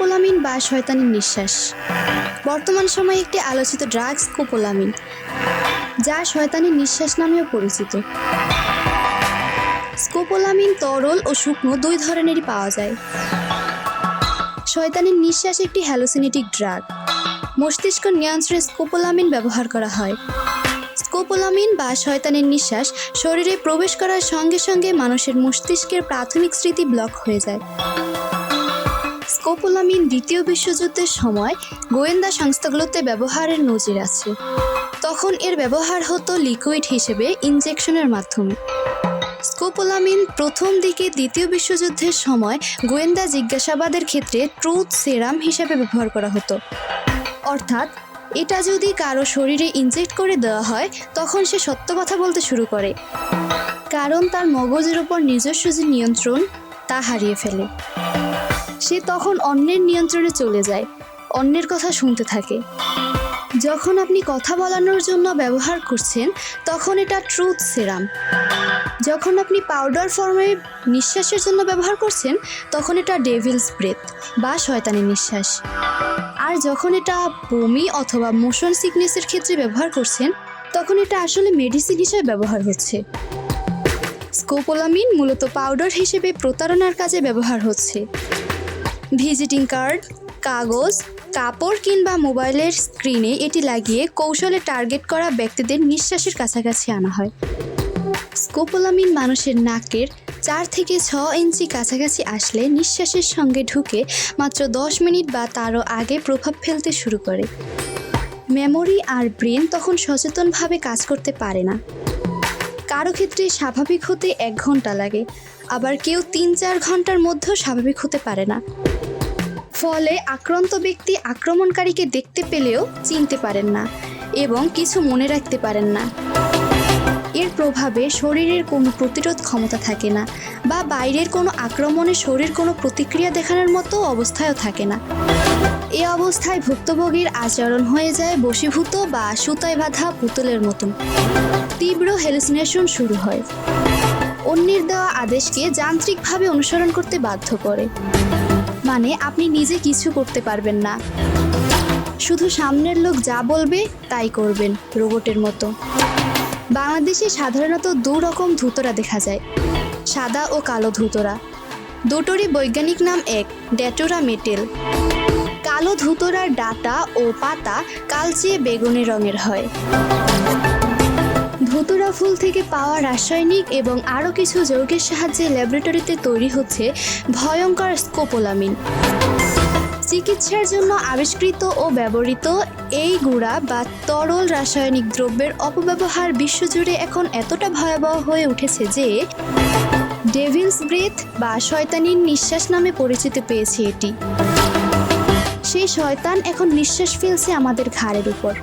বা শয়তানের নিঃশ্বাস। বর্তমান সময়ে একটি আলোচিত ড্রাগ স্কোপোলামিন যা শয়তানের নিঃশ্বাস নামেও পরিচিত। স্কোপোলামিন, তরল ও শুকনো দুই ধরনেরই পাওয়া যায়। শয়তানের নিঃশ্বাস একটি হ্যালোসিনেটিক ড্রাগ। মস্তিষ্ক নিয়ন্ত্রণে স্কোপোলামিন ব্যবহার করা হয়। স্কোপোলামিন বা শয়তানের নিঃশ্বাস শরীরে প্রবেশ করার সঙ্গে সঙ্গে মানুষের মস্তিষ্কের প্রাথমিক স্মৃতি ব্লক হয়ে যায়। স্কোপোলামিন দ্বিতীয় বিশ্বযুদ্ধের সময় গোয়েন্দা সংস্থাগুলোতে ব্যবহারের নজির আছে। তখন এর ব্যবহার হতো লিকুইড হিসেবে ইনজেকশনের মাধ্যমে। স্কোপোলামিন প্রথম দিকে দ্বিতীয় বিশ্বযুদ্ধের সময় গোয়েন্দা জিজ্ঞাসাবাদের ক্ষেত্রে ট্রুথ সেরাম হিসেবে ব্যবহার করা হতো। অর্থাৎ, এটা যদি কারও শরীরে ইনজেক্ট করে দেওয়া হয়, তখন সে সত্য কথা বলতে শুরু করে। কারণ তার মগজের উপর নিজস্ব যে নিয়ন্ত্রণ, তা হারিয়ে ফেলে। সে তখন অন্যের নিয়ন্ত্রণে চলে যায়, অন্যের কথা শুনতে থাকে। যখন আপনি কথা বলানোর জন্য ব্যবহার করছেন, তখন এটা ট্রুথ সেরাম যখন আপনি পাউডার ফর্মে নিঃশ্বাসের জন্য ব্যবহার করছেন, তখন এটা ডেভিলস ব্রেথ বা শয়তানের নিঃশ্বাস। আর যখন এটা বমি অথবা মোশন সিকনেসের ক্ষেত্রে ব্যবহার করছেন, তখন এটা আসলে মেডিসিন হিসেবে ব্যবহার হচ্ছে। স্কোপোলামিন মূলত পাউডার হিসেবে প্রতারণার কাজে ব্যবহার হচ্ছে। ভিজিটিং কার্ড, কাগজ, কাপড় কিংবা মোবাইলের স্ক্রিনে এটি লাগিয়ে কৌশলে টার্গেট করা ব্যক্তিদের নিঃশ্বাসের কাছাকাছি আনা হয়। স্কোপোলামিন মানুষের নাকের চার থেকে ছ ইঞ্চি কাছাকাছি আসলে নিঃশ্বাসের সঙ্গে ঢুকে মাত্র দশ মিনিট বা তারও আগে প্রভাব ফেলতে শুরু করে। মেমোরি আর ব্রেন তখন সচেতনভাবে কাজ করতে পারে না। কারও ক্ষেত্রে স্বাভাবিক হতে এক ঘণ্টা লাগে। আবার কেউ তিন চার ঘণ্টার মধ্যেও স্বাভাবিক হতে পারে না। ফলে আক্রান্ত ব্যক্তি আক্রমণকারীকে দেখতে পেলেও চিনতে পারেন না এবং কিছু মনে রাখতে পারেন না। প্রভাবে শরীরের কোনো প্রতিরোধ ক্ষমতা থাকে না বা বাইরের কোনো আক্রমণে শরীর কোনো প্রতিক্রিয়া দেখানোর মতো অবস্থায়ও থাকে না। এ অবস্থায় ভুক্তভোগীর আচরণ হয়ে যায় বশীভূত বা সুতায় বাঁধা পুতুলের মতন। তীব্র হেলুসিনেশন শুরু হয়। অন্যের দেওয়া আদেশকে যান্ত্রিকভাবে অনুসরণ করতে বাধ্য করে। মানে আপনি নিজে কিছু করতে পারবেন না। শুধু সামনের লোক যা বলবে তাই করবেন, রোবটের মতো। বাংলাদেশে সাধারণত দু রকম ধুতরা দেখা যায়, সাদা ও কালো ধুতরা। দুটোরই বৈজ্ঞানিক নাম এক ড্যাটোরা মেটেল। কালো ধুতরার ডাটা ও পাতা কালচে বেগুনি রঙের হয়। ধুতুরা ফুল থেকে পাওয়া রাসায়নিক এবং আরও কিছু যৌগের সাহায্যে ল্যাবরেটরিতে তৈরি হচ্ছে ভয়ঙ্কর স্কোপোলামিন। চিকিৎসার জন্য আবিষ্কৃত ও ব্যবহৃত এই গুঁড়া বা তরল রাসায়নিক দ্রব্যের অপব্যবহার বিশ্বজুড়ে এখন এতটা ভয়াবহ হয়ে উঠেছে যে ডেভিলস ব্রেথ বা শয়তানির নিঃশ্বাস নামে পরিচিতি পেয়েছে এটি। সেই শয়তান এখন নিঃশ্বাস ফেলছে আমাদের ঘাড়ের উপর।